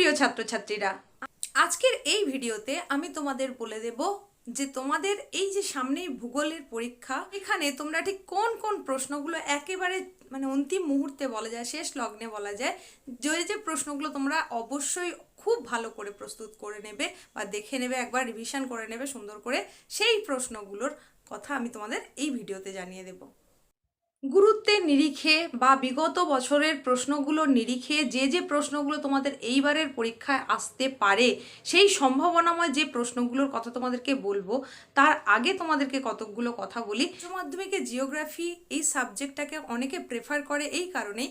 প্রিয় ছাত্রছাত্রীরা, আজকের এই ভিডিওতে আমি তোমাদের বলে দেব যে তোমাদের এই যে সামনেই ভূগোলের পরীক্ষা, এখানে তোমরা ঠিক কোন কোন প্রশ্নগুলো একেবারে মানে অন্তিম মুহূর্তে বলা যায়, শেষ লগ্নে বলা যায়, যে যে প্রশ্নগুলো তোমরা অবশ্যই খুব ভালো করে প্রস্তুত করে নেবে বা দেখে নেবে, একবার রিভিশন করে নেবে সুন্দর করে, সেই প্রশ্নগুলোর কথা আমি তোমাদের এই ভিডিওতে জানিয়ে দেবো। গুরুত্বের নিরিখে বা বিগত বছরের প্রশ্নগুলোর নিরিখে যে যে প্রশ্নগুলো তোমাদের এইবারের পরীক্ষায় আসতে পারে, সেই সম্ভাবনাময় যে প্রশ্নগুলোর কথা তোমাদেরকে বলব, তার আগে তোমাদেরকে কতকগুলো কথা বলি। উচ্চ মাধ্যমিকে জিওগ্রাফি এই সাবজেক্টটাকে অনেকে প্রেফার করে এই কারণেই,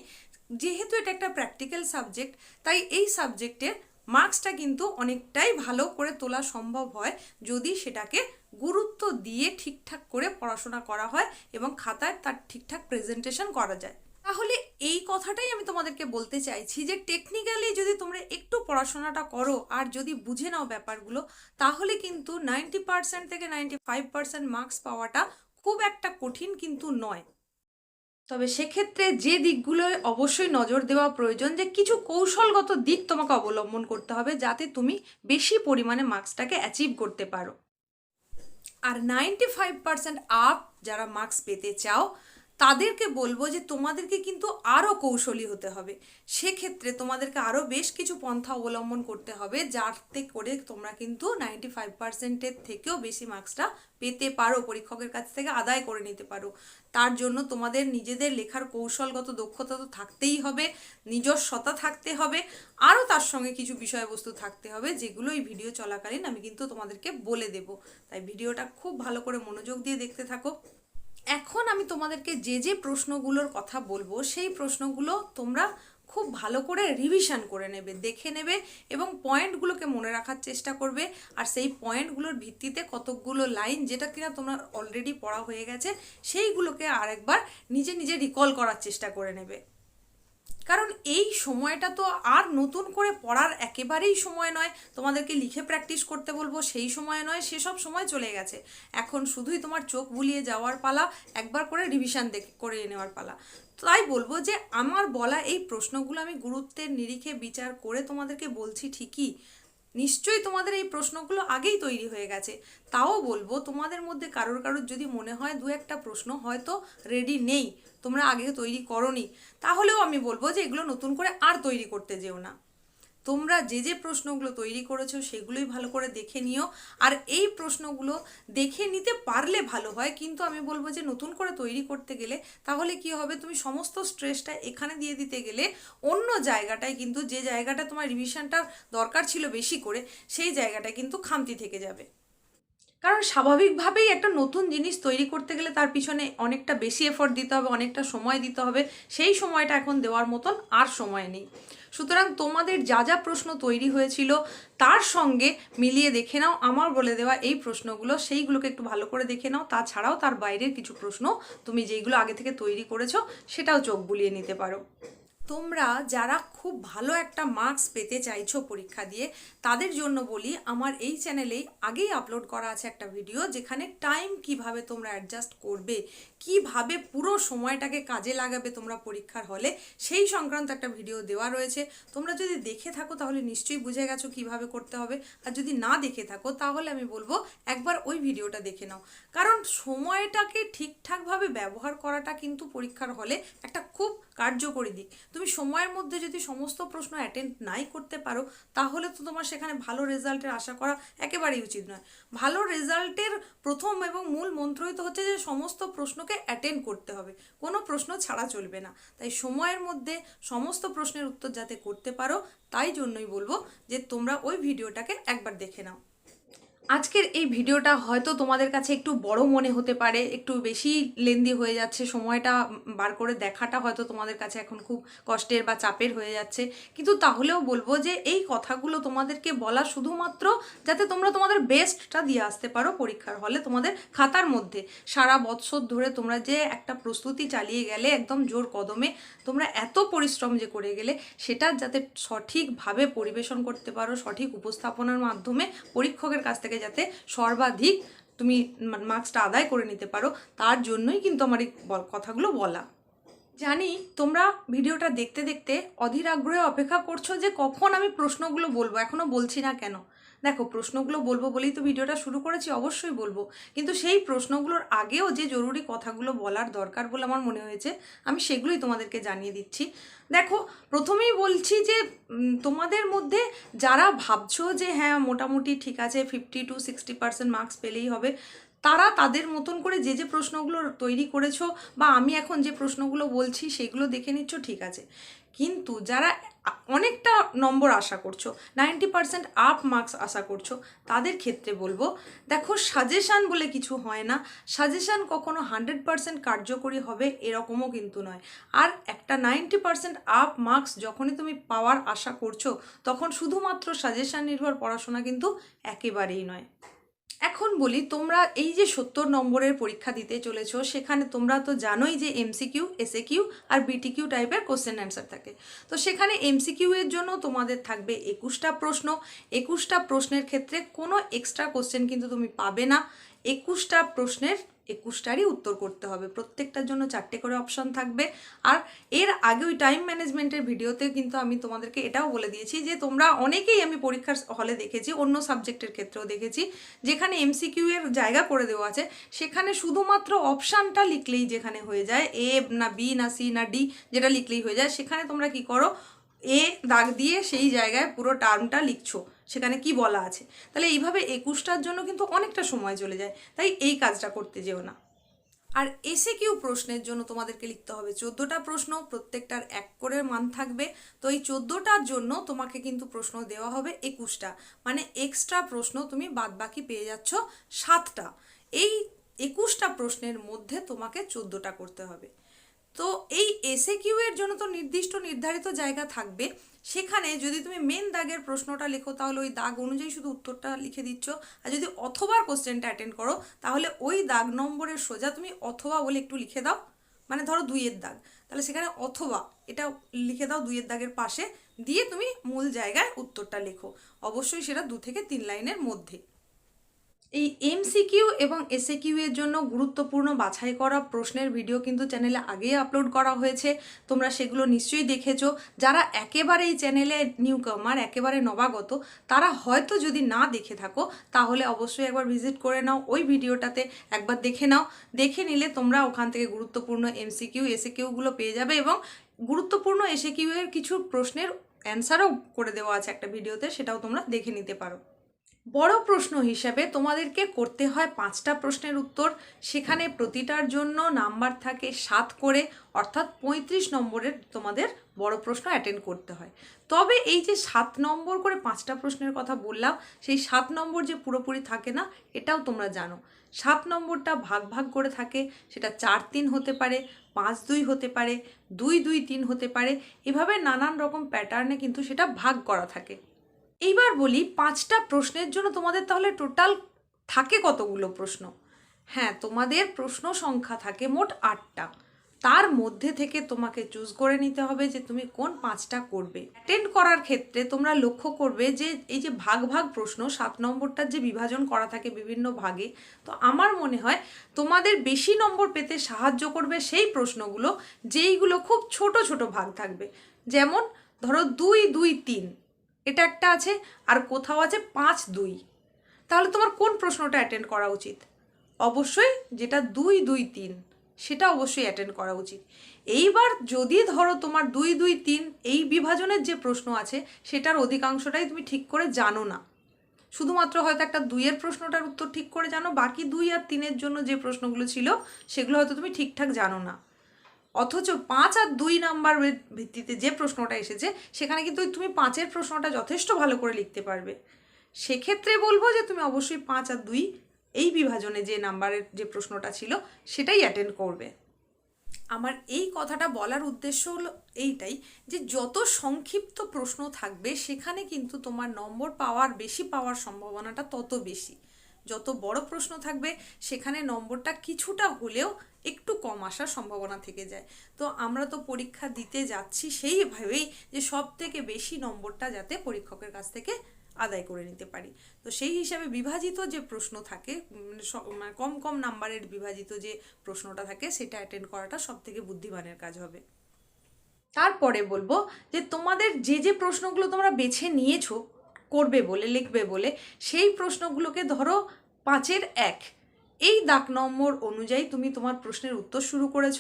যেহেতু এটা একটা প্র্যাকটিক্যাল সাবজেক্ট তাই এই সাবজেক্টের মার্কসটা কিন্তু অনেকটাই ভালো করে তোলা সম্ভব হয় যদি সেটাকে গুরুত্ব দিয়ে ঠিকঠাক করে পড়াশোনা করা হয় এবং খাতায় তার ঠিকঠাক প্রেজেন্টেশন করা যায়। তাহলে এই কথাটাই আমি তোমাদেরকে বলতে চাইছি যে টেকনিক্যালি যদি তোমরা একটু পড়াশোনাটা করো আর যদি বুঝে নাও ব্যাপারগুলো, তাহলে কিন্তু নাইনটি পার্সেন্ট থেকে নাইনটি ফাইভ পার্সেন্ট মার্কস পাওয়াটা খুব একটা কঠিন কিন্তু নয়। তবে সেক্ষেত্রে যে দিকগুলোয় অবশ্যই নজর দেওয়া প্রয়োজন যে কিছু কৌশলগত দিক তোমাকে অবলম্বন করতে হবে যাতে তুমি বেশি পরিমাণে মার্কসটাকে অ্যাচিভ করতে পারো। আর নাইনটি ফাইভ পার্সেন্ট আপ যারা মার্কস পেতে চাও তাদেরকে বলব যে তোমাদেরকে কিন্তু আরও কৌশলী হতে হবে। সেক্ষেত্রে তোমাদেরকে আরও বেশ কিছু পন্থা অবলম্বন করতে হবে, যাতে করে তোমরা কিন্তু নাইনটি ফাইভ পার্সেন্টের থেকেও বেশি মার্কসটা পেতে পারো, পরীক্ষকের কাছ থেকে আদায় করে নিতে পারো। তার জন্য তোমাদের নিজেদের লেখার কৌশলগত দক্ষতা তো থাকতেই হবে, নিজস্বতা থাকতে হবে আরও তার সঙ্গে কিছু বিষয়বস্তু থাকতে হবে, যেগুলো এই ভিডিও চলাকালীন আমি কিন্তু তোমাদেরকে বলে দেব। তাই ভিডিওটা খুব ভালো করে মনোযোগ দিয়ে দেখতে থাকো। এখন আমি তোমাদেরকে যে যে প্রশ্নগুলোর কথা বলব, সেই প্রশ্নগুলো তোমরা খুব ভালো করে রিভিশন করে নেবে, দেখে নেবে এবং পয়েন্টগুলোকে মনে রাখার চেষ্টা করবে। আর সেই পয়েন্টগুলোর ভিত্তিতে কতকগুলো লাইন যেটা কিনা তোমার অলরেডি পড়া হয়ে গেছে, সেইগুলোকে আরেকবার নিজে নিজে রিকল করার চেষ্টা করে নেবে। কারণ এই সময়টা তো আর নতুন করে পড়ার একেবারেই সময় নয়। তোমাদেরকে লিখে প্র্যাকটিস করতে বলব, সেই সময় নয়, সেসব সময় চলে গেছে। এখন শুধুই তোমার চোখ বুলিয়ে যাওয়ার পালা, একবার করে রিভিশন দেখে, করে নেওয়ার পালা। তাই বলব যে আমার বলা এই প্রশ্নগুলো আমি গুরুত্বের নিরিখে বিচার করে তোমাদেরকে বলছি ঠিকই। নিশ্চয়ই তোমাদের এই প্রশ্নগুলো আগেই তৈরি হয়ে গেছে। তাও বলব, তোমাদের মধ্যে কারোর কারোর যদি মনে হয় দু একটা প্রশ্ন হয়তো রেডি নেই, তোমরা আগে তৈরি করনি, তাহলেও আমি বলব যে এগুলো নতুন করে আর তৈরি করতে যেও না। তোমরা যে যে প্রশ্নগুলো তৈরি করেছ সেগুলোই ভালো করে দেখে নিও। আর এই প্রশ্নগুলো দেখে নিতে পারলে ভালো হয়, কিন্তু আমি বলব যে নতুন করে তৈরি করতে গেলে তাহলে কি হবে? তুমি সমস্ত স্ট্রেসটা এখানে দিয়ে দিতে গেলে অন্য জায়গাটায় কিন্তু যে জায়গাটা তোমার রিভিশনটার দরকার ছিল বেশি করে, সেই জায়গাটা কিন্তু খামতি থেকে যাবে। কারণ স্বাভাবিকভাবেই একটা নতুন জিনিস তৈরি করতে গেলে তার পিছনে অনেকটা বেশি এফোর্ট দিতে হবে, অনেকটা সময় দিতে হবে। সেই সময়টা এখন দেওয়ার মতন আর সময় নেই। সুতরাং তোমাদের যা যা প্রশ্ন তৈরি হয়েছিল তার সঙ্গে মিলিয়ে দেখে নাও, আমার বলে দেওয়া এই প্রশ্নগুলো, সেইগুলোকে একটু ভালো করে দেখে নাও। তাছাড়াও তার বাইরের কিছু প্রশ্ন তুমি যেইগুলো আগে থেকে তৈরি করেছ, সেটাও চোখ বুলিয়ে নিতে পারো। তোমরা যারা খুব ভালো একটা মার্কস পেতে চাইছো পরীক্ষা দিয়ে, তাদের জন্য বলি আমার এই চ্যানেলেই আগেই আপলোড করা আছে একটা ভিডিও যেখানে টাইম কীভাবে তোমরা অ্যাডজাস্ট করবে, কীভাবে পুরো সময়টাকে কাজে লাগাবে তোমরা পরীক্ষার হলে, সেই সংক্রান্ত একটা ভিডিও দেওয়া রয়েছে। তোমরা যদি দেখে থাকো তাহলে নিশ্চয়ই বুঝে গেছো কীভাবে করতে হবে। আর যদি না দেখে থাকো তাহলে আমি বলব একবার ওই ভিডিওটা দেখে নাও। কারণ সময়টাকে ঠিকঠাকভাবে ব্যবহার করাটা কিন্তু পরীক্ষার হলে একটা খুব কার্যকরী দিক। তুমি সময়ের মধ্যে যদি সমস্ত প্রশ্ন অ্যাটেন্ড নাই করতে পারো, তাহলে তো তোমার সেখানে ভালো রেজাল্টের আশা করা একেবারেই উচিত নয়। ভালো রেজাল্টের প্রথম এবং মূল মন্ত্রই তো হচ্ছে যে সমস্ত প্রশ্নকে অ্যাটেন্ড করতে হবে। কোনো প্রশ্ন ছাড়া চলবে না। তাই সময়ের মধ্যে সমস্ত প্রশ্নের উত্তর যাতে করতে পারো, তাই জন্যই বলব যে তোমরা ওই ভিডিওটাকে একবার দেখে নাও। আজকের এই ভিডিওটা হয়তো তোমাদের কাছে একটু বড় মনে হতে পারে, একটু বেশি লেন্দি হয়ে যাচ্ছে, সময়টা বার করে দেখাটা হয়তো তোমাদের কাছে এখন খুব কষ্টের বা চাপের হয়ে যাচ্ছে। কিন্তু তাহলেও বলব যে এই কথাগুলো তোমাদেরকে বলা শুধুমাত্র যাতে তোমরা তোমাদের বেস্টটা দিয়ে আসতে পারো পরীক্ষার হলে তোমাদের খাতার মধ্যে। সারা বৎসর ধরে তোমরা যে একটা প্রস্তুতি চালিয়ে গেলে একদম জোর কদমে, তোমরা এত পরিশ্রম যে করে গেলে সেটা যাতে সঠিকভাবে পরিবেশন করতে পারো, সঠিক উপস্থাপনার মাধ্যমে পরীক্ষকের কাছ থেকে যাতে সর্বাধিক তুমি মার্কসটা আদায় করে নিতে পারো, তার জন্যই কিন্তু আমার এই কথাগুলো বলা। জানি, তোমরা ভিডিওটা দেখতে দেখতে অধীর আগ্রহে অপেক্ষা করছ যে কখন আমি প্রশ্নগুলো বলব এখনও বলছি না কেন। দেখো, প্রশ্নগুলো বলব বলেই তো ভিডিওটা শুরু করেছি, অবশ্যই বলব। কিন্তু সেই প্রশ্নগুলোর আগেও যে জরুরি কথাগুলো বলার দরকার বলে আমার মনে হয়েছে, আমি সেগুলোই তোমাদেরকে জানিয়ে দিচ্ছি। দেখো, প্রথমেই বলছি যে তোমাদের মধ্যে যারা ভাবছ যে হ্যাঁ মোটামুটি ঠিক আছে fifty to sixty percent marks পেলেই হবে, তারা তাদের মতন করে যে যে প্রশ্নগুলো তৈরি করেছ বা আমি এখন যে প্রশ্নগুলো বলছি, সেগুলো দেখে নিচ্ছ, ঠিক আছে। কিন্তু যারা অনেকটা নম্বর আশা করছ নাইনটি পার্সেন্ট আপ মার্কস আশা করছ, তাদের ক্ষেত্রে বলব, দেখো সাজেশান বলে কিছু হয় না সাজেশান কখনো হান্ড্রেড পার্সেন্ট কার্যকরী হবে এরকমও কিন্তু নয়। আর একটা নাইনটি পার্সেন্ট আপ মার্কস যখনই তুমি পাওয়ার আশা করছ, তখন শুধুমাত্র সাজেশান নির্ভর পড়াশোনা কিন্তু একেবারেই নয়। এখন বলি, তোমরা এই যে সত্তর নম্বরের পরীক্ষা দিতে চলেছ, সেখানে তোমরা তো জানোই যে এমসিকিউ এসএ কিউ আর বিটিকিউ টাইপের কোশ্চেন অ্যান্সার থাকে। তো সেখানে এমসিকিউ এর জন্য তোমাদের থাকবে একুশটা প্রশ্ন। একুশটা প্রশ্নের ক্ষেত্রে কোনো এক্সট্রা কোশ্চেন কিন্তু তুমি পাবে না। একুশটা প্রশ্নের একুশটারই উত্তর করতে হবে। প্রত্যেকটার জন্য চারটে করে অপশন থাকবে। আর এর আগে ওই টাইম ম্যানেজমেন্টের ভিডিওতে কিন্তু আমি তোমাদেরকে এটাও বলে দিয়েছি যে, তোমরা অনেকেই আমি পরীক্ষার হলে দেখেছি, অন্য সাবজেক্টের ক্ষেত্রেও দেখেছি, যেখানে এমসিকিউ এর জায়গা করে দেওয়া আছে। সেখানে শুধুমাত্র অপশানটা লিখলেই যেখানে হয়ে যায় এ না বি না সি না ডি যেটা লিখলেই হয়ে যায়, সেখানে তোমরা কি করো এ দাগ দিয়ে সেই জায়গায় পুরো টার্মটা লিখছো। সেখানে কি বলা আছে? তাহলে এইভাবে একুশটার জন্য কিন্তু অনেকটা সময় চলে যায়। তাই এই কাজটা করতে যেও না। আর এসে কিউ প্রশ্নের জন্য তোমাদেরকে লিখতে হবে। চোদ্দোটা প্রশ্ন, প্রত্যেকটার এক করে মান থাকবে। তো এই চোদ্দোটার জন্য তোমাকে কিন্তু প্রশ্ন দেওয়া হবে একুশটা। মানে এক্সট্রা প্রশ্ন তুমি বাদবাকি পেয়ে যাচ্ছ সাতটা। এই একুশটা প্রশ্নের মধ্যে তোমাকে চোদ্দোটা করতে হবে। তো এই এসে কিউ এর জন্য তো নির্দিষ্ট নির্ধারিত জায়গা থাকবে। সেখানে যদি তুমি মেন দাগের প্রশ্নটা লেখো, তাহলে ওই দাগ অনুযায়ী শুধু উত্তরটা লিখে দিচ্ছ। আর যদি অথবার কোশ্চেনটা অ্যাটেন্ড করো, তাহলে ওই দাগ নম্বরের সোজা তুমি অথবা বলে একটু লিখে দাও। মানে ধরো দুইয়ের দাগ। তাহলে সেখানে অথবা এটা লিখে দাও দুইয়ের দাগের পাশে। দিয়ে তুমি মূল জায়গায় উত্তরটা লেখো। অবশ্যই সেটা দু থেকে তিন লাইনের মধ্যে। এই এমসিকিউ এবং এসএকিউ এর জন্য গুরুত্বপূর্ণ বাছাই করা প্রশ্নের ভিডিও কিন্তু চ্যানেলে আগেই আপলোড করা হয়েছে। তোমরা সেগুলো নিশ্চয়ই দেখেছ। যারা একেবারে এই চ্যানেলে নিউ কামার একেবারে নবাগত, তারা হয়তো যদি না দেখে থাকো, তাহলে অবশ্যই একবার ভিজিট করে নাও। ওই ভিডিওটাতে একবার দেখে নাও। দেখে নিলে তোমরা ওখান থেকে গুরুত্বপূর্ণ এমসিকিউ এসএকিউগুলো পেয়ে যাবে এবং গুরুত্বপূর্ণ এসএকিউ এর কিছু প্রশ্নের অ্যান্সারও করে দেওয়া আছে একটা ভিডিওতে সেটাও তোমরা দেখে নিতে পারো। বড় প্রশ্ন হিসাবে তোমাদেরকে করতে হয় পাঁচটা প্রশ্নের উত্তর। সেখানে প্রতিটার জন্য নাম্বার থাকে সাত করে, অর্থাৎ পঁয়ত্রিশ নম্বরের তোমাদের বড় প্রশ্ন অ্যাটেন্ড করতে হয়। তবে এই যে সাত নম্বর করে পাঁচটা প্রশ্নের কথা বললাম, সেই সাত নম্বর যে পুরোপুরি থাকে না, এটাও তোমরা জানো। সাত নম্বরটা ভাগ ভাগ করে থাকে, সেটা চার তিন হতে পারে, পাঁচ দুই হতে পারে, দুই দুই তিন হতে পারে। এভাবে নানান রকম প্যাটার্নে কিন্তু সেটা ভাগ করা থাকে। এইবার বলি, পাঁচটা প্রশ্নের জন্য তোমাদের তাহলে টোটাল থাকে কতগুলো প্রশ্ন? হ্যাঁ তোমাদের প্রশ্ন সংখ্যা থাকে মোট আটটা। তার মধ্যে থেকে তোমাকে চুজ করে নিতে হবে যে তুমি কোন পাঁচটা করবে। অ্যাটেন্ড করার ক্ষেত্রে তোমরা লক্ষ্য করবে যে এই যে ভাগ ভাগ প্রশ্ন, সাত নম্বরটার যে বিভাজন করা থাকে বিভিন্ন ভাগে, তো আমার মনে হয় তোমাদের বেশি নম্বর পেতে সাহায্য করবে সেই প্রশ্নগুলো, যেইগুলো খুব ছোট ছোট ভাগ থাকবে। যেমন ধরো দুই দুই তিন এটা একটা আছে আর কোথাও আছে পাঁচ দুই। তাহলে তোমার কোন প্রশ্নটা অ্যাটেন্ড করা উচিত? অবশ্যই যেটা দুই দুই, তিন, সেটা অবশ্যই অ্যাটেন্ড করা উচিত। এইবার যদি ধরো তোমার দুই দুই, তিন এই বিভাজনের যে প্রশ্ন আছে, সেটার অধিকাংশটাই তুমি ঠিক করে জানো না। শুধুমাত্র হয়তো একটা দুইয়ের প্রশ্নটার উত্তর ঠিক করে জানো, বাকি দুই আর তিনের জন্য যে প্রশ্নগুলো ছিল, সেগুলো হয়তো তুমি ঠিকঠাক জানো না। অথচ পাঁচ আর দুই নাম্বার ভিত্তিতে যে প্রশ্নটা এসেছে, সেখানে কিন্তু তুমি পাঁচের প্রশ্নটা যথেষ্ট ভালো করে লিখতে পারবে। সেক্ষেত্রে বলব যে তুমি অবশ্যই পাঁচ আর দুই এই বিভাজনে যে নাম্বারের যে প্রশ্নটা ছিল, সেটাই অ্যাটেন্ড করবে। আমার এই কথাটা বলার উদ্দেশ্য হলো এইটাই যে যত সংক্ষিপ্ত প্রশ্ন থাকবে, সেখানে কিন্তু তোমার নম্বর পাওয়ার, বেশি পাওয়ার সম্ভাবনাটা তত বেশি। যত বড় প্রশ্ন থাকবে, সেখানে নম্বরটা কিছুটা হলেও একটু কম আসার সম্ভাবনা থেকে যায়। তো আমরা তো পরীক্ষা দিতে যাচ্ছি সেইভাবেই যে সব থেকে বেশি নম্বরটা যাতে পরীক্ষকের কাছ থেকে আদায় করে নিতে পারি। তো সেই হিসাবে বিভাজিত যে প্রশ্ন থাকে মানে মানে কম কম নাম্বারের বিভাজিত যে প্রশ্নটা থাকে, সেটা অ্যাটেন্ড করাটা সব থেকে বুদ্ধিমানের কাজ হবে। তারপরে বলব যে তোমাদের যে যে প্রশ্নগুলো তোমরা বেছে নিয়েছো করবে বলে, লিখবে বলে, সেই প্রশ্নগুলোকে ধরো পাঁচের এক। এই দাগ নম্বর অনুযায়ী তুমি তোমার প্রশ্নের উত্তর শুরু করেছ।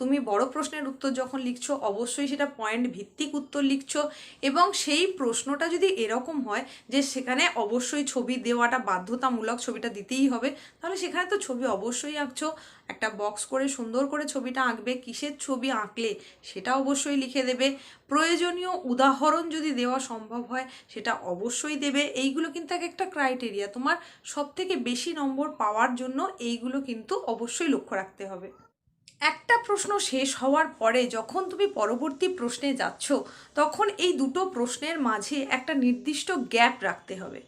তুমি বড় প্রশ্নের উত্তর যখন লিখছো, অবশ্যই সেটা পয়েন্ট ভিত্তিক উত্তর লিখছো এবং সেই প্রশ্নটা যদি এরকম হয় যে সেখানে অবশ্যই ছবি দেওয়াটা বাধ্যতামূলক ছবিটা দিতেই হবে, তাহলে সেখানে তো ছবি অবশ্যই আঁকছো। একটা বক্স করে সুন্দর করে ছবিটা আঁকবে, কিসের ছবি আঁকলে সেটা অবশ্যই লিখে দেবে। প্রয়োজনীয় উদাহরণ যদি দেওয়া সম্ভব হয়, সেটা অবশ্যই দেবে। এইগুলো কিন্তু এক একটা ক্রাইটেরিয়া তোমার সব থেকে বেশি নম্বর পাওয়ার জন্য এইগুলো কিন্তু অবশ্যই লক্ষ্য রাখতে হবে। একটা প্রশ্ন শেষ হওয়ার পরে যখন তুমি পরবর্তী প্রশ্নে যাচ্ছ, তখন এই দুটো প্রশ্নের মাঝে একটা নির্দিষ্ট গ্যাপ রাখতে হবে।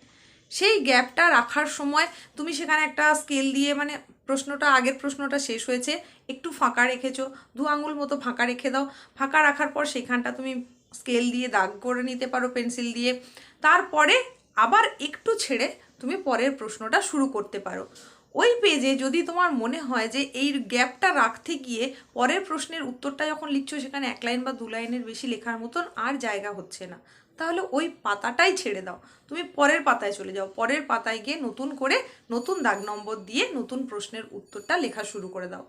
সেই গ্যাপটা রাখার সময় তুমি সেখানে একটা স্কেল দিয়ে মানে প্রশ্নটা, আগের প্রশ্নটা শেষ হয়েছে। একটু ফাঁকা রেখেছো, দু আঙুল মতো ফাঁকা রেখে দাও। ফাঁকা রাখার পর সেখানটা তুমি স্কেল দিয়ে দাগ করে নিতে পারো, পেন্সিল দিয়ে। তারপরে আবার একটু ছেড়ে তুমি পরের প্রশ্নটা শুরু করতে পারো। ওই পেজে যদি তোমার মনে হয় যে এই গ্যাপটা রাখতে গিয়ে পরের প্রশ্নের উত্তরটা যখন লিখছো, সেখানে এক লাইন বা দু লাইনের বেশি লেখার মতন আর জায়গা হচ্ছে না। তাহলে ওই পাতাটাই ছেড়ে দাও। তুমি পরের পাতায় চলে যাও। পরের পাতায় গিয়ে নতুন করে নতুন দাগ নম্বর দিয়ে নতুন প্রশ্নের উত্তরটা লেখা শুরু করে দাও।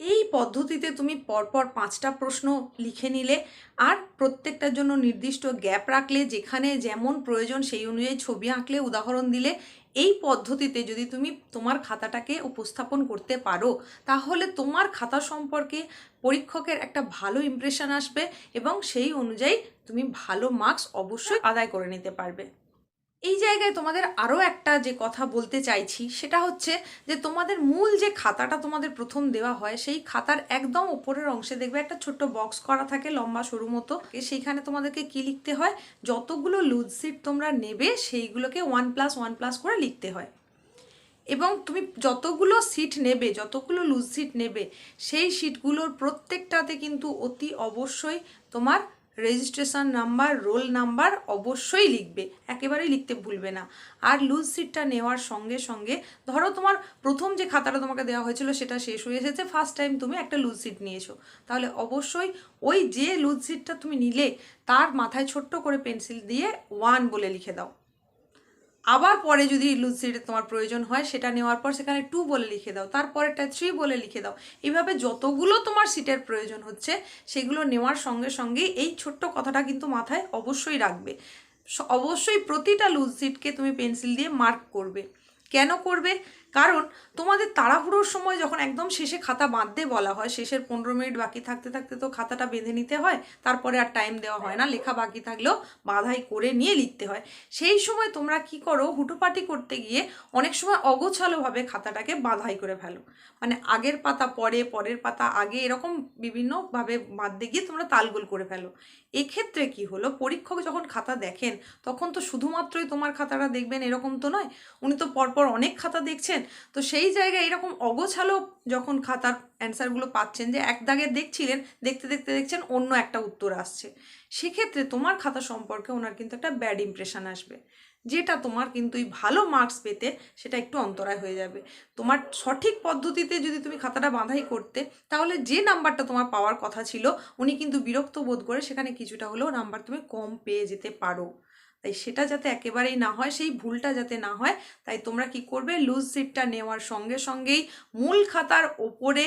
এই পদ্ধতিতে তুমি পরপর পাঁচটা প্রশ্ন লিখে নিলে আর প্রত্যেকটার জন্য নির্দিষ্ট গ্যাপ রাখলে যেখানে যেমন প্রয়োজন সেই অনুযায়ী ছবি আঁকলে উদাহরণ দিলে এই পদ্ধতিতে যদি তুমি তোমার খাতাটাকে উপস্থাপন করতে পারো, তাহলে তোমার খাতা সম্পর্কে পরীক্ষকের একটা ভালো ইমপ্রেশন আসবে এবং সেই অনুযায়ী তুমি ভালো মার্কস অবশ্যই আদায় করে নিতে পারবে। এই জায়গায় তোমাদের আরও একটা যে কথা বলতে চাইছি, সেটা হচ্ছে যে তোমাদের মূল যে খাতাটা তোমাদের প্রথম দেওয়া হয়, সেই খাতার একদম উপরের অংশে দেখবে একটা ছোট্ট বক্স করা থাকে লম্বা সরু মতো। সেইখানে তোমাদেরকে কি লিখতে হয়? যতগুলো লুজ সিট তোমরা নেবে, সেইগুলোকে ওয়ান প্লাস ওয়ান প্লাস করে লিখতে হয়। এবং তুমি যতগুলো সিট নেবে, যতগুলো লুজ সিট নেবে, সেই সিটগুলোর প্রত্যেকটাতে কিন্তু অতি অবশ্যই তোমার রেজিস্ট্রেশন নাম্বার রোল নাম্বার অবশ্যই লিখবে। একেবারেই লিখতে ভুলবে না। আর লুজ সিটটা নেওয়ার সঙ্গে সঙ্গে, ধরো তোমার প্রথম যে খাতাটা তোমাকে দেওয়া হয়েছিল সেটা শেষ হয়ে এসেছে ফার্স্ট টাইম তুমি একটা লুজ সিট নিয়েছো। তাহলে অবশ্যই ওই যে লুজ সিটটা তুমি নিলে, তার মাথায় ছোট্ট করে পেন্সিল দিয়ে ওয়ান বলে লিখে দাও। আবার পরে যদি সিটের তোমার প্রয়োজন হয়, সেটা নেওয়ার পর সেখানে টু বলে লিখে দাও, তারপরেরটা থ্রি বলে লিখে দাও। এইভাবে যতগুলো তোমার সিটের প্রয়োজন হচ্ছে, সেগুলো নেওয়ার সঙ্গে সঙ্গে এই ছোট্ট কথাটা কিন্তু মাথায় অবশ্যই রাখবে। অবশ্যই প্রতিটা লুজ সিটকে তুমি পেন্সিল দিয়ে মার্ক করবে। কেন করবে? কারণ তোমাদের তাড়াহুড়োর সময় যখন একদম শেষে খাতা বাঁধতে বলা হয়, শেষের পনেরো মিনিট বাকি থাকতে থাকতে তো খাতাটা বেঁধে নিতে হয়, তারপরে আর টাইম দেওয়া হয় না, লেখা বাকি থাকলেও বাধাই করে নিয়ে লিখতে হয়। সেই সময় তোমরা কি করো, হুটোপাটি করতে গিয়ে অনেক সময় অগোছালোভাবে খাতাটাকে বাধাই করে ফেলো। মানে আগের পাতা পরে, পরের পাতা আগে এরকম বিভিন্নভাবে বাঁধতে গিয়ে তোমরা তালগোল করে ফেলো। এক্ষেত্রে কি হলো, পরীক্ষক যখন খাতা দেখেন, তখন তো শুধুমাত্রই তোমার খাতাটা দেখবেন এরকম তো নয়, উনি তো পরপর অনেক খাতা দেখছেন তো সেই জায়গায় এরকম অগোছালো যখন খাতার অ্যান্সারগুলো পাচ্ছেন যে এক দাগে দেখছিলেন, দেখতে দেখতে দেখছেন অন্য একটা উত্তর আসছে। সেক্ষেত্রে তোমার খাতা সম্পর্কে ওনার কিন্তু একটা ব্যাড ইমপ্রেশন আসবে। যেটা তোমার কিন্তু ভালো মার্কস পেতে সেটা একটু অন্তরায় হয়ে যাবে। তোমার সঠিক পদ্ধতিতে যদি তুমি খাতাটা বাঁধাই করতে, তাহলে যে নাম্বারটা তোমার পাওয়ার কথা ছিল, উনি কিন্তু বিরক্ত বোধ করে সেখানে কিছুটা হলেও নাম্বার তুমি কম পেয়ে যেতে পারো। তাই সেটা যাতে একেবারেই না হয়, সেই ভুলটা যাতে না হয়, তাই তোমরা কি করবে? লুজ সিটটা নেওয়ার সঙ্গে সঙ্গেই মূল খাতার ওপরে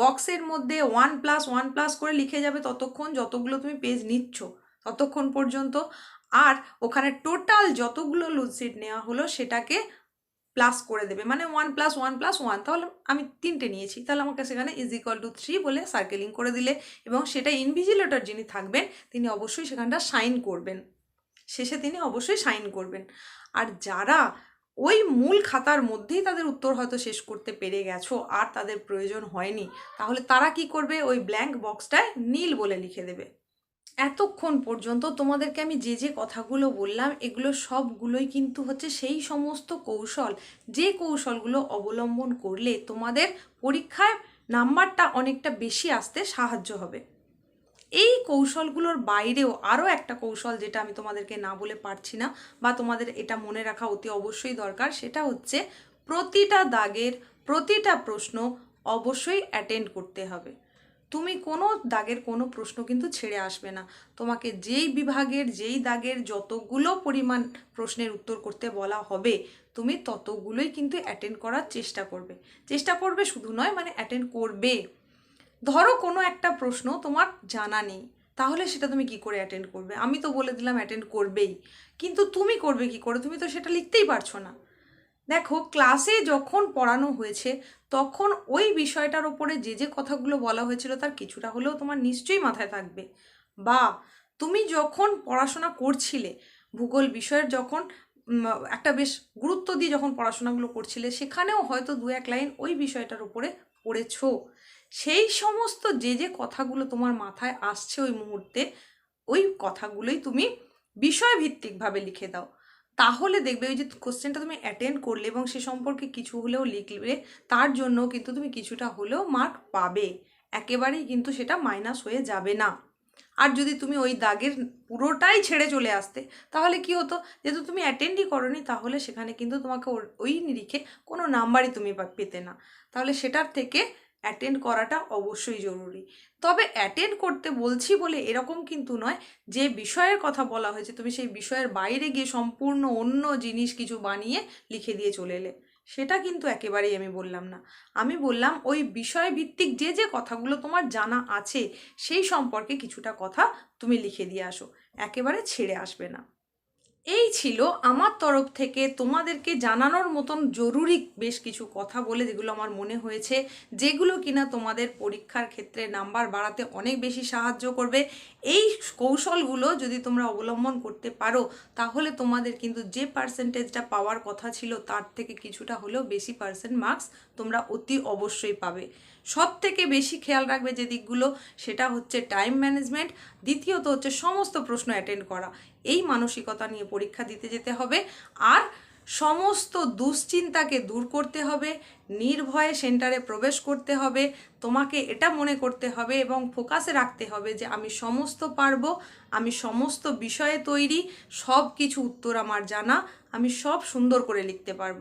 বক্সের মধ্যে ওয়ান প্লাস ওয়ান প্লাস করে লিখে যাবে ততক্ষণ যতগুলো তুমি পেজ নিচ্ছ, ততক্ষণ পর্যন্ত। আর ওখানে টোটাল যতগুলো লুজ সিট নেওয়া হলো সেটাকে প্লাস করে দেবে মানে one plus one plus one তাহলে আমি তিনটে নিয়েছি, তাহলে আমাকে সেখানে ইজ ইকুয়াল টু থ্রি বলে সার্কেলিং করে দিলে এবং সেটা ইনভিজিলেটর যিনি থাকবেন, তিনি অবশ্যই সেখানটা সাইন করবেন। শেষে তিনি অবশ্যই সাইন করবেন। আর যারা ওই মূল খাতার মধ্যেই তাদের উত্তর হয়তো শেষ করতে পেরে গেছো, আর তাদের প্রয়োজন হয়নি, তাহলে তারা কি করবে? ওই ব্ল্যাঙ্ক বক্সটায় নীল বলে লিখে দেবে। এতক্ষণ পর্যন্ত তোমাদেরকে আমি যে যে কথাগুলো বললাম, এগুলো সবগুলোই কিন্তু হচ্ছে সেই সমস্ত কৌশল। যে কৌশলগুলো অবলম্বন করলে তোমাদের পরীক্ষায় নাম্বারটা অনেকটা বেশি আসতে সাহায্য হবে। এই কৌশলগুলোর বাইরেও আরও একটা কৌশল যেটা আমি তোমাদেরকে না বলে পারছি না বা তোমাদের এটা মনে রাখা অতি অবশ্যই দরকার, সেটা হচ্ছে প্রতিটা দাগের প্রতিটা প্রশ্ন অবশ্যই অ্যাটেন্ড করতে হবে। তুমি কোনো দাগের কোনো প্রশ্ন কিন্তু ছেড়ে আসবে না। তোমাকে যেই বিভাগের, যেই দাগের যতগুলো পরিমাণ প্রশ্নের উত্তর করতে বলা হবে, তুমি ততগুলোই কিন্তু অ্যাটেন্ড করার চেষ্টা করবে। চেষ্টা করবে শুধু নয় মানে অ্যাটেন্ড করবে। ধরো কোনো একটা প্রশ্ন তোমার জানা নেই, তাহলে সেটা তুমি কি করে অ্যাটেন্ড করবে? আমি তো বলে দিলাম অ্যাটেন্ড করবেই, কিন্তু তুমি করবে কি করে? তুমি তো সেটা লিখতেই পারছ না। দেখো ক্লাসে যখন পড়ানো হয়েছে, তখন ওই বিষয়টার ওপরে যে যে কথাগুলো বলা হয়েছিল তার কিছুটা হলেও তোমার নিশ্চয়ই মাথায় থাকবে। বা তুমি যখন পড়াশোনা করছিলে, ভূগোল বিষয়ের যখন একটা বেশ গুরুত্ব দিয়ে যখন পড়াশোনাগুলো করছিলে, সেখানেও হয়তো দু এক লাইন ওই বিষয়টার উপরে পড়েছো। সেই সমস্ত যে যে কথাগুলো তোমার মাথায় আসছে ওই মুহূর্তে, ওই কথাগুলোই তুমি বিষয়ভিত্তিকভাবে লিখে দাও। তাহলে দেখবে ওই যে কোশ্চেনটা তুমি অ্যাটেন্ড করলে এবং সে সম্পর্কে কিছু হলেও লিখলে, তার জন্য কিন্তু তুমি কিছুটা হলেও মার্ক পাবে। একেবারেই কিন্তু সেটা মাইনাস হয়ে যাবে না। আর যদি তুমি ওই দাগের পুরোটাই ছেড়ে চলে আসতে, তাহলে কি হতো? যেহেতু তুমি অ্যাটেন্ডই করনি, তাহলে সেখানে কিন্তু তোমাকে ওই নিরিখে কোনো নাম্বারই তুমি পেতে না। তাহলে সেটার থেকে অ্যাটেন্ড করাটা অবশ্যই জরুরি। তবে অ্যাটেন্ড করতে বলছি বলে এরকম কিন্তু নয় যে বিষয়ের কথা বলা হয়েছে, তুমি সেই বিষয়ের বাইরে গিয়ে সম্পূর্ণ অন্য জিনিস কিছু বানিয়ে লিখে দিয়ে চলে এলে। সেটা কিন্তু একেবারেই আমি বললাম না। আমি বললাম ওই বিষয় ভিত্তিক যে যে কথাগুলো তোমার জানা আছে, সেই সম্পর্কে কিছুটা কথা তুমি লিখে দিয়ে আসো। একেবারে ছেড়ে আসবে না। এই ছিল আমার তরফ থেকে তোমাদেরকে জানানোর মতন জরুরি বেশ কিছু কথা বলে যেগুলো আমার মনে হয়েছে, যেগুলো কিনা তোমাদের পরীক্ষার ক্ষেত্রে নাম্বার বাড়াতে অনেক বেশি সাহায্য করবে। এই কৌশলগুলো যদি তোমরা অবলম্বন করতে পারো, তাহলে তোমাদের কিন্তু যে পার্সেন্টেজটা পাওয়ার কথা ছিল, তার থেকে কিছুটা হলেও বেশি পার্সেন্ট মার্কস তোমরা অতি অবশ্যই পাবে। সব থেকে বেশি খেয়াল রাখবে যে দিকগুলো, সেটা হচ্ছে টাইম ম্যানেজমেন্ট দ্বিতীয়ত হচ্ছে সমস্ত প্রশ্ন অ্যাটেন্ড করা। এই মানসিকতা নিয়ে পরীক্ষা দিতে যেতে হবে। আর সমস্ত দুশ্চিন্তাকে দূর করতে হবে, নির্ভয়ে সেন্টারে প্রবেশ করতে হবে, তোমাকে এটা মনে করতে হবে এবং ফোকাসে রাখতে হবে যে আমি সমস্ত পারব, আমি সমস্ত বিষয়ে তৈরি সব কিছু উত্তর আমার জানা, আমি সব সুন্দর করে লিখতে পারব।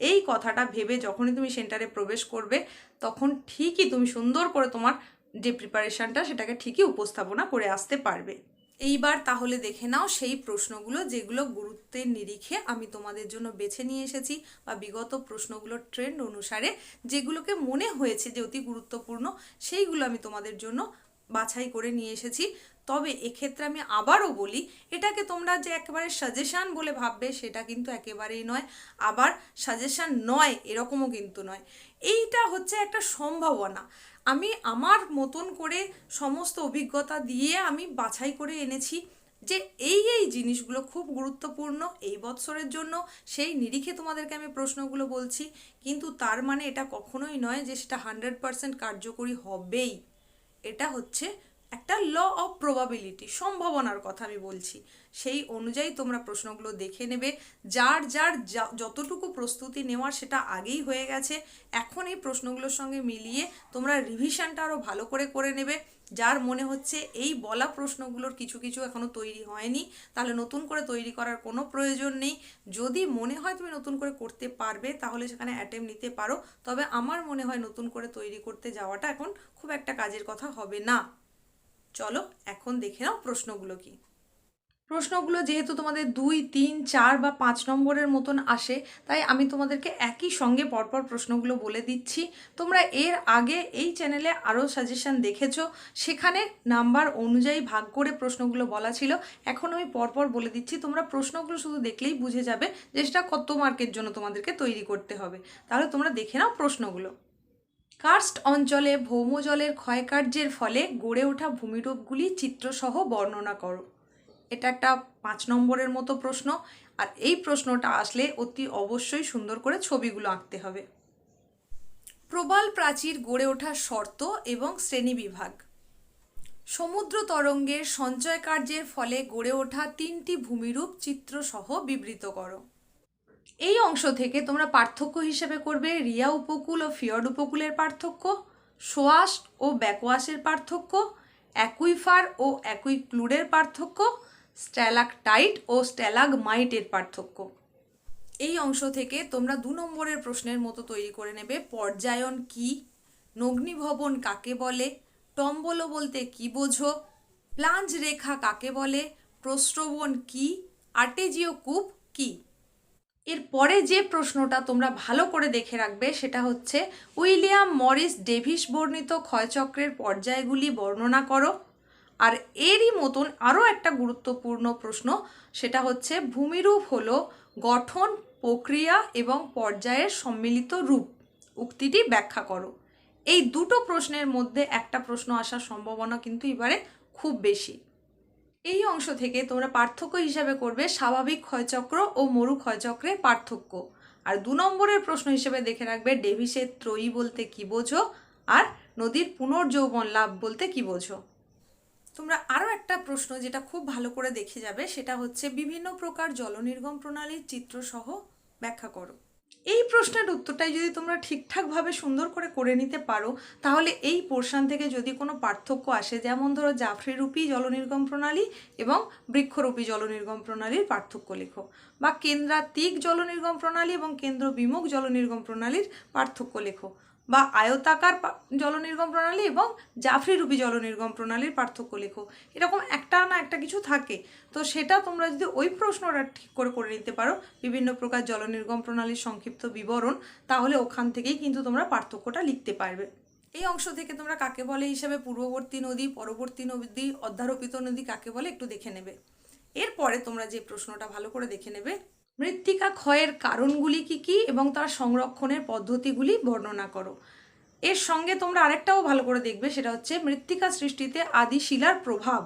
এই কথাটা ভেবে যখনই তুমি সেন্টারে প্রবেশ করবে তখন ঠিকই তুমি সুন্দর করে তোমার যে প্রিপারেশানটা সেটাকে ঠিকই উপস্থাপনা করে আসতে পারবে। এইবার তাহলে দেখে নাও সেই প্রশ্নগুলো যেগুলো গুরুত্বের নিরিখে আমি তোমাদের জন্য বেছে নিয়ে এসেছি বা বিগত প্রশ্নগুলোর ট্রেন্ড অনুসারে যেগুলোকে মনে হয়েছে যে অতি গুরুত্বপূর্ণ, সেইগুলো আমি তোমাদের জন্য বাছাই করে নিয়ে এসেছি। তবে এক্ষেত্রে আমি আবারও বলি, এটাকে তোমরা যে একেবারে সাজেশান বলে ভাববে সেটা কিন্তু একেবারেই নয়। আবার সাজেশান নয়, এরকমও কিন্তু নয়। এইটা হচ্ছে একটা সম্ভাবনা। আমি আমার মতন করে সমস্ত অভিজ্ঞতা দিয়ে আমি বাছাই করে এনেছি যে এই এই জিনিসগুলো খুব গুরুত্বপূর্ণ এই বৎসরের জন্য। সেই নিরিখে তোমাদেরকে আমি প্রশ্নগুলো বলছি। কিন্তু তার মানে এটা কখনোই নয় যে সেটা হান্ড্রেড পারসেন্ট কার্যকরী হবেই। এটা হচ্ছে একটা ল অফ প্রবাবিলিটি সম্ভাবনার কথা আমি বলছি। সেই অনুযায়ী তোমরা প্রশ্নগুলো দেখে নেবে। যার যার যতটুকু প্রস্তুতি নেওয়ার সেটা আগেই হয়ে গেছে। এখন এই প্রশ্নগুলোর সঙ্গে মিলিয়ে তোমরা রিভিশনটা আরও ভালো করে করে নেবে। যার মনে হচ্ছে এই বলা প্রশ্নগুলোর কিছু কিছু এখনও তৈরি হয়নি, তাহলে নতুন করে তৈরি করার কোনো প্রয়োজন নেই। যদি মনে হয় তুমি নতুন করে করতে পারবে, তাহলে সেখানে অ্যাটেম্প নিতে পারো। তবে আমার মনে হয় নতুন করে তৈরি করতে যাওয়াটা এখন খুব একটা কাজের কথা হবে না। চলো, এখন দেখে নাও প্রশ্নগুলো কি। প্রশ্নগুলো যেহেতু তোমাদের দুই, তিন, চার বা পাঁচ নম্বরের মতন আসে, তাই আমি তোমাদেরকে একই সঙ্গে পরপর প্রশ্নগুলো বলে দিচ্ছি। তোমরা এর আগে এই চ্যানেলে আরও সাজেশন দেখেছ, সেখানে নাম্বার অনুযায়ী ভাগ করে প্রশ্নগুলো বলা ছিল। এখন আমি পরপর বলে দিচ্ছি, তোমরা প্রশ্নগুলো শুধু দেখলেই বুঝে যাবে যে সেটা কত মার্কের জন্য তোমাদেরকে তৈরি করতে হবে। তাহলে তোমরা দেখে নাও প্রশ্নগুলো। কার্স্ট অঞ্চলে ভৌমজলের ক্ষয়কার্যের ফলে গড়ে ওঠা ভূমিরূপগুলি চিত্রসহ বর্ণনা করো। এটা একটা পাঁচ নম্বরের মতো প্রশ্ন, আর এই প্রশ্নটা আসলে অতি অবশ্যই সুন্দর করে ছবিগুলো আঁকতে হবে। প্রবাল প্রাচীর গড়ে ওঠার শর্ত এবং শ্রেণীবিভাগ সমুদ্র তরঙ্গের সঞ্চয় কার্যের ফলে গড়ে ওঠা তিনটি ভূমিরূপ চিত্রসহ বিবৃত করো। এই অংশ থেকে তোমরা পার্থক্য হিসেবে করবে রিয়া উপকূল ও ফিয়র্ড উপকূলের পার্থক্য সোয়াস ও ব্যাকওয়াসের পার্থক্য, অ্যাকুইফার ও অ্যাকুইক্লুডের পার্থক্য, স্ট্যালাকটাইট ও স্ট্যালাগমাইটের পার্থক্য। এই অংশ থেকে তোমরা দু নম্বরের প্রশ্নের মতো তৈরি করে নেবে, পর্যায়ন কি, নগ্নিভবন কাকে বলে টম্বল বলতে কি বোঝো, প্লাঞ্জ রেখা কাকে বলে প্রস্রবণ কি, আর্টেজিও কূপ কি। এর পরে যে প্রশ্নটা তোমরা ভালো করে দেখে রাখবে সেটা হচ্ছে, উইলিয়াম মরিস ডেভিস বর্ণিত ক্ষয়চক্রের পর্যায়গুলি বর্ণনা করো। আর এরই মতন আরও একটা গুরুত্বপূর্ণ প্রশ্ন, সেটা হচ্ছে, ভূমিরূপ হলো গঠন, প্রক্রিয়া এবং পর্যায়ের সম্মিলিত রূপ। উক্তিটি ব্যাখ্যা করো। এই দুটো প্রশ্নের মধ্যে একটা প্রশ্ন আসার সম্ভাবনা কিন্তু এবারে খুব বেশি। এই অংশ থেকে তোমরা পার্থক্য হিসাবে করবে স্বাভাবিক ক্ষয়চক্র ও মরু ক্ষয়চক্রের পার্থক্য। আর দু নম্বরের প্রশ্ন হিসেবে দেখে রাখবে ডেভিসের ত্রয়ী বলতে কি বোঝো আর নদীর পুনর্যৌবন লাভ বলতে কি বোঝো। তোমরা আরও একটা প্রশ্ন যেটা খুব ভালো করে দেখে যাবে সেটা হচ্ছে বিভিন্ন প্রকার জলনির্গম প্রণালীর চিত্রসহ ব্যাখ্যা করো। এই প্রশ্নের উত্তরটাই যদি তোমরা ঠিকঠাকভাবে সুন্দর করে করে নিতে পারো, তাহলে এই পোর্শান থেকে যদি কোনো পার্থক্য আসে, যেমন ধরো জাফরিরূপী জলনির্গম প্রণালী এবং বৃক্ষরূপী জলনির্গম প্রণালীর পার্থক্য লেখো, বা কেন্দ্রাতিক জলনির্গম প্রণালী এবং কেন্দ্র বিমুখ জলনির্গম প্রণালীর পার্থক্য লেখো। বা আয়তাকার জলনির্গম প্রণালী এবং জাফরিরূপী জলনির্গম প্রণালীর পার্থক্য লেখো। এরকম একটা না একটা কিছু থাকে। তো সেটা তোমরা যদি ওই প্রশ্নটা ঠিক করে করে নিতে পারো, বিভিন্ন প্রকার জলনির্গম প্রণালীর সংক্ষিপ্ত বিবরণ, তাহলে ওখান থেকেই কিন্তু তোমরা পার্থক্যটা লিখতে পারবে। এই অংশ থেকে তোমরা কাকে বলে হিসাবে পূর্ববর্তী নদী, পরবর্তী নদী অধ্যারোপিত নদী কাকে বলে একটু দেখে নেবে। এরপরে তোমরা যে প্রশ্নটা ভালো করে দেখে নেবে মৃত্তিকা ক্ষয়ের কারণগুলি কি কি এবং তার সংরক্ষণের পদ্ধতিগুলি বর্ণনা করো। এর সঙ্গে তোমরা আরেকটাও ভালো করে দেখবে, সেটা হচ্ছে মৃত্তিকা সৃষ্টিতে আদি শিলার প্রভাব।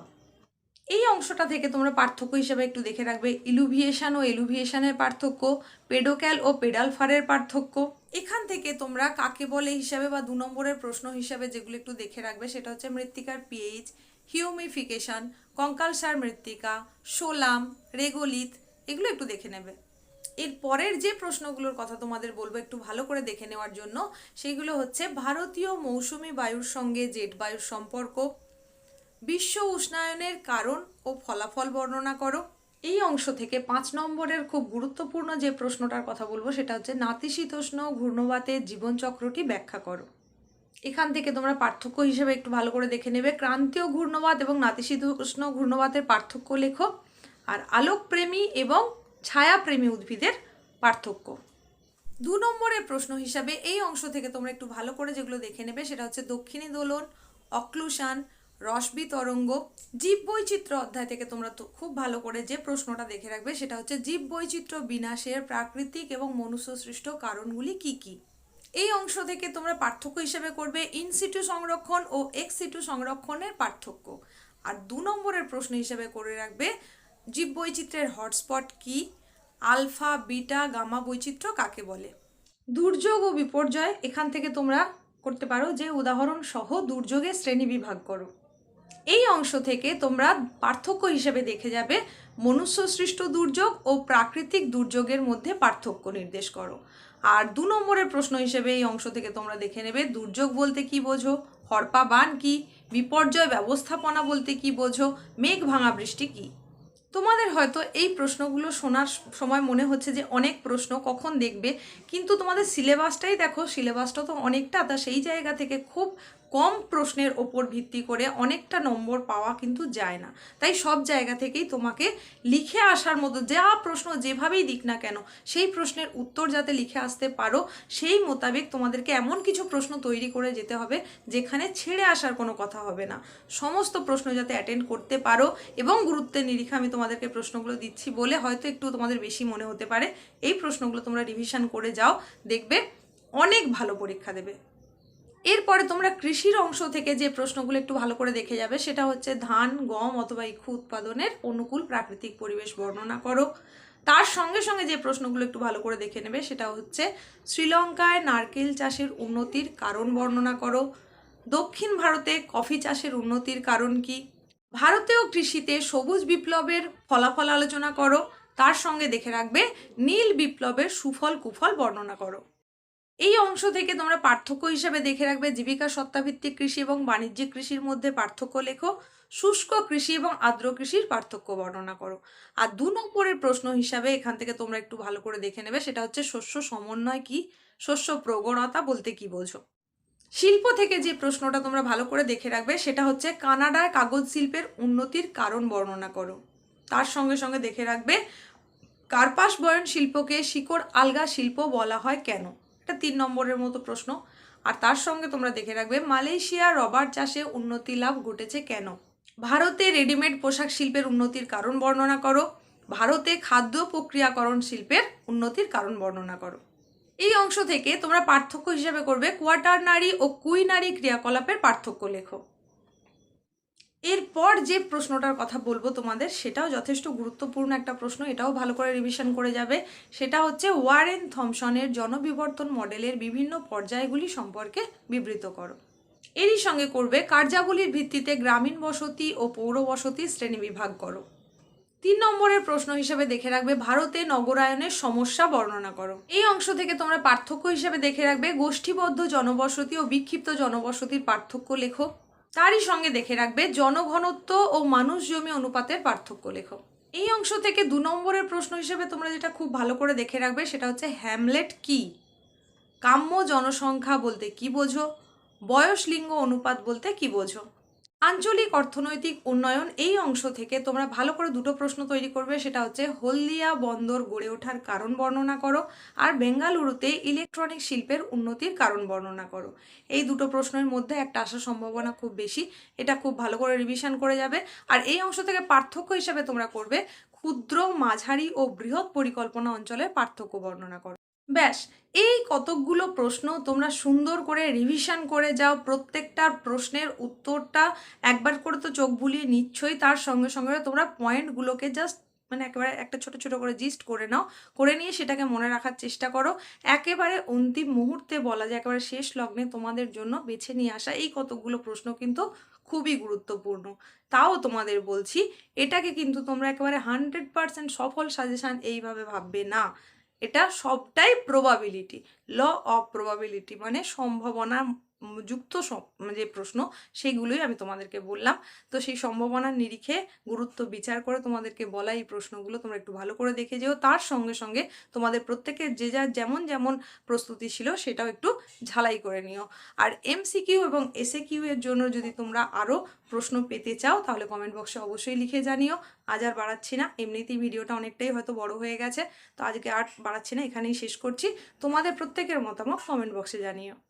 এই অংশটা থেকে তোমরা পার্থক্য হিসেবে একটু দেখে রাখবে। ইলুভিয়েশন ও এলুভিয়েশনের পার্থক্য, পেডোক্যাল ও পেডালফারের পার্থক্য। এখান থেকে তোমরা কাকে বলে হিসাবে বা দু নম্বরের প্রশ্ন হিসাবে যেগুলো একটু দেখে রাখবে, সেটা হচ্ছে মৃত্তিকার পিএইচ হিউমিফিকেশন কঙ্কালসার মৃত্তিকা, সোলাম, রেগোলিথ, এগুলো একটু দেখে নেবে। এর পরের যে প্রশ্নগুলোর কথা তোমাদের বলব একটু ভালো করে দেখে নেওয়ার জন্য, সেইগুলো হচ্ছে ভারতীয় মৌসুমী বায়ুর সঙ্গে জেট বায়ুর সম্পর্ক, বিশ্ব উষ্ণায়নের কারণ ও ফলাফল বর্ণনা করো। এই অংশ থেকে পাঁচ নম্বরের খুব গুরুত্বপূর্ণ যে প্রশ্নটার কথা বলব সেটা হচ্ছে নাতিশীতোষ্ণ ঘূর্ণবাতের জীবনচক্রটি ব্যাখ্যা করো। এখান থেকে তোমরা পার্থক্য হিসেবে একটু ভালো করে দেখে নেবে। ক্রান্তীয় ঘূর্ণবাত এবং নাতিশীতোষ্ণ ঘূর্ণবাতের পার্থক্য লেখো। আর আলোকপ্রেমী এবং ছায়াপ্রেমী উদ্ভিদের পার্থক্য। দু নম্বরের প্রশ্ন হিসাবে এই অংশ থেকে তোমরা একটু ভালো করে যেগুলো দেখে নেবে সেটা হচ্ছে দক্ষিণী দোলন, অক্লুশান রসবি তরঙ্গ, জীব বৈচিত্র্য অধ্যায় থেকে তোমরা খুব ভালো করে যে প্রশ্নটা দেখে রাখবে সেটা হচ্ছে জীব বৈচিত্র্য বিনাশের প্রাকৃতিক এবং মনুষ্য সৃষ্ট কারণগুলি কি কি? এই অংশ থেকে তোমরা পার্থক্য হিসেবে করবে ইনসিটু সংরক্ষণ ও এক্স সিটু সংরক্ষণের পার্থক্য। আর দু নম্বরের প্রশ্ন হিসেবে করে রাখবে জীব বৈচিত্র্যের হটস্পট কি? আলফা, বিটা, গামা বৈচিত্র্য কাকে বলে? দুর্যোগ ও বিপর্যয় এখান থেকে তোমরা করতে পারো যে উদাহরণ সহ দুর্যোগের শ্রেণি বিভাগ করো। এই অংশ থেকে তোমরা পার্থক্য হিসেবে দেখে যাবে মনুষ্য সৃষ্ট দুর্যোগ ও প্রাকৃতিক দুর্যোগের মধ্যে পার্থক্য নির্দেশ করো। আর দু নম্বরের প্রশ্ন হিসেবে এই অংশ থেকে তোমরা দেখে নেবে দুর্যোগ বলতে কি বোঝো? হরপা বান কি? বিপর্যয় ব্যবস্থাপনা বলতে কি বোঝো? মেঘ ভাঙা বৃষ্টি কি? তোমাদের হয়তো এই প্রশ্নগুলো শোনার সময় মনে হচ্ছে যে অনেক প্রশ্ন, কখন দেখবে? কিন্তু তোমাদের সিলেবাসটাই দেখো সিলেবাসটা তো অনেকটা, তা সেই জায়গা থেকে খুব কম প্রশ্নের ওপর ভিত্তি করে অনেকটা নম্বর পাওয়া কিন্তু যায় না। তাই সব জায়গা থেকেই তোমাকে লিখে আসার মতো যা প্রশ্ন যেভাবেই দিক না কেন, সেই প্রশ্নের উত্তর যাতে লিখে আসতে পারো, সেই মোতাবেক তোমাদেরকে এমন কিছু প্রশ্ন তৈরি করে যেতে হবে যেখানে ছেড়ে আসার কোনো কথা হবে না। সমস্ত প্রশ্ন যাতে অ্যাটেন্ড করতে পারো এবং গুরুত্বের নিরিখে আমি তোমাদেরকে প্রশ্নগুলো দিচ্ছি বলে হয়তো একটু তোমাদের বেশি মনে হতে পারে। এই প্রশ্নগুলো তোমরা রিভিশন করে যাও, দেখবে অনেক ভালো পরীক্ষা দেবে। এরপরে তোমরা কৃষির অংশ থেকে যে প্রশ্নগুলো একটু ভালো করে দেখে যাবে, সেটা হচ্ছে ধান, গম অথবা ইক্ষু উৎপাদনের অনুকূল প্রাকৃতিক পরিবেশ বর্ণনা করো। তার সঙ্গে সঙ্গে যে প্রশ্নগুলো একটু ভালো করে দেখে নেবে, সেটা হচ্ছে শ্রীলঙ্কায় নারকেল চাষের উন্নতির কারণ বর্ণনা করো। দক্ষিণ ভারতে কফি চাষের উন্নতির কারণ কি? ভারতীয় কৃষিতে সবুজ বিপ্লবের ফলাফল আলোচনা করো। তার সঙ্গে দেখে রাখবে, নীল বিপ্লবের সুফল কুফল বর্ণনা করো। এই অংশ থেকে তোমরা পার্থক্য হিসেবে দেখে রাখবে জীবিকা সত্তাভিত্তিক কৃষি এবং বাণিজ্যিক কৃষির মধ্যে পার্থক্য লেখো, শুষ্ক কৃষি এবং আর্দ্র কৃষির পার্থক্য বর্ণনা করো। আর দু নম্বরের প্রশ্ন হিসাবে এখান থেকে তোমরা একটু ভালো করে দেখে নেবে, সেটা হচ্ছে শস্য সমন্বয় কি? শস্য প্রগণতা বলতে কি বোঝো? শিল্প থেকে যে প্রশ্নটা তোমরা ভালো করে দেখে রাখবে, সেটা হচ্ছে কানাডায় কাগজ শিল্পের উন্নতির কারণ বর্ণনা করো। তার সঙ্গে সঙ্গে দেখে রাখবে, কার্পাস বয়ন শিল্পকে শিকড় আলগা শিল্প বলা হয় কেন? এটা তিন নম্বরের মতো প্রশ্ন। আর তার সঙ্গে তোমরা দেখে রাখবে, মালয়েশিয়া রবার চাষে উন্নতি লাভ ঘটেছে কেন? ভারতে রেডিমেড পোশাক শিল্পের উন্নতির কারণ বর্ণনা করো। ভারতে খাদ্য প্রক্রিয়াকরণ শিল্পের উন্নতির কারণ বর্ণনা করো। এই অংশ থেকে তোমরা পার্থক্য হিসাবে করবে, কোয়াটারনারি ও কুইনারি ক্রিয়াকলাপের পার্থক্য লেখো। এরপর যে প্রশ্নটার কথা বলব তোমাদের, সেটাও যথেষ্ট গুরুত্বপূর্ণ একটা প্রশ্ন, এটাও ভালো করে রিভিশন করে যাবে। সেটা হচ্ছে ওয়ারেন থমসনের জনবিবর্তন মডেলের বিভিন্ন পর্যায়গুলি সম্পর্কে বিবৃত করো। এরই সঙ্গে করবে, কার্যাবলীর ভিত্তিতে গ্রামীণ বসতি ও পৌর বসতি শ্রেণীবিভাগ করো। তিন নম্বরের প্রশ্ন হিসেবে দেখে রাখবে, ভারতে নগরায়নের সমস্যা বর্ণনা করো। এই অংশ থেকে তোমরা পার্থক্য হিসেবে দেখে রাখবে, গোষ্ঠীবদ্ধ জনবসতি ও বিক্ষিপ্ত জনবসতির পার্থক্য লেখো। তারই সঙ্গে দেখে রাখবে জনঘনত্ব ও মানুষ জমি অনুপাতের পার্থক্য লেখো এই অংশ থেকে দু নম্বরের প্রশ্ন হিসেবে তোমরা যেটা খুব ভালো করে দেখে রাখবে সেটা হচ্ছে হ্যামলেট কি? কাম্য জনসংখ্যা বলতে কি বোঝো? বয়স, লিঙ্গ অনুপাত বলতে কি বোঝো? আঞ্চলিক অর্থনৈতিক উন্নয়ন এই অংশ থেকে তোমরা ভালো করে দুটো প্রশ্ন তৈরি করবে। সেটা হচ্ছে, হলদিয়া বন্দর গড়ে ওঠার কারণ বর্ণনা করো আর বেঙ্গালুরুতে ইলেকট্রনিক শিল্পের উন্নতির কারণ বর্ণনা করো। এই দুটো প্রশ্নের মধ্যে একটা আসার সম্ভাবনা খুব বেশি, এটা খুব ভালো করে রিভিশন করে যাবে। আর এই অংশ থেকে পার্থক্য হিসাবে তোমরা করবে, ক্ষুদ্র, মাঝারি ও বৃহৎ পরিকল্পনা অঞ্চলের পার্থক্য বর্ণনা করো। ব্যাস এই কতকগুলো প্রশ্ন তোমরা সুন্দর করে রিভিশন করে যাও। প্রত্যেকটার প্রশ্নের উত্তরটা একবার করে তো চোখ বুলিয়ে নিচ্ছই। তার সঙ্গে সঙ্গে তোমরা পয়েন্টগুলোকে জাস্ট মানে একেবারে একটা ছোট ছোট করে জিস্ট করে নাও। করে নিয়ে সেটাকে মনে রাখার চেষ্টা করো। একেবারে অন্তিম মুহূর্তে বলা যায়, একেবারে শেষ লগ্নে তোমাদের জন্য বেছে নিয়ে আসা এই কতকগুলো প্রশ্ন কিন্তু খুবই গুরুত্বপূর্ণ। তাও তোমাদের বলছি, এটাকে কিন্তু তোমরা একেবারে হান্ড্রেড পার্সেন্ট সফল সাজেশান এইভাবে ভাববে না। এটা সবটাই প্রবাবিলিটি ল অফ প্রবাবিলিটি মানে সম্ভাবনা যুক্ত যে প্রশ্ন সেগুলোই আমি তোমাদেরকে বললাম। তো সেই সম্ভাবনার নিরিখে গুরুত্ব বিচার করে তোমাদেরকে বলা এই প্রশ্নগুলো তোমরা একটু ভালো করে দেখে যেও। তার সঙ্গে সঙ্গে তোমাদের প্রত্যেকের যে যার যেমন যেমন প্রস্তুতি ছিল সেটাও একটু ঝালাই করে নিও। আর এমসিকিউ এবং এসএ কিউ এর জন্য যদি তোমরা আরও প্রশ্ন পেতে চাও, তাহলে কমেন্ট বক্সে অবশ্যই লিখে জানিও। আজ আর বাড়াচ্ছি না, এমনিতেই ভিডিওটা অনেকটাই হয়তো বড় হয়ে গেছে। তো আজকে আর বাড়াচ্ছি না, এখানেই শেষ করছি। তোমাদের প্রত্যেকের মতামত কমেন্ট বক্সে জানিও।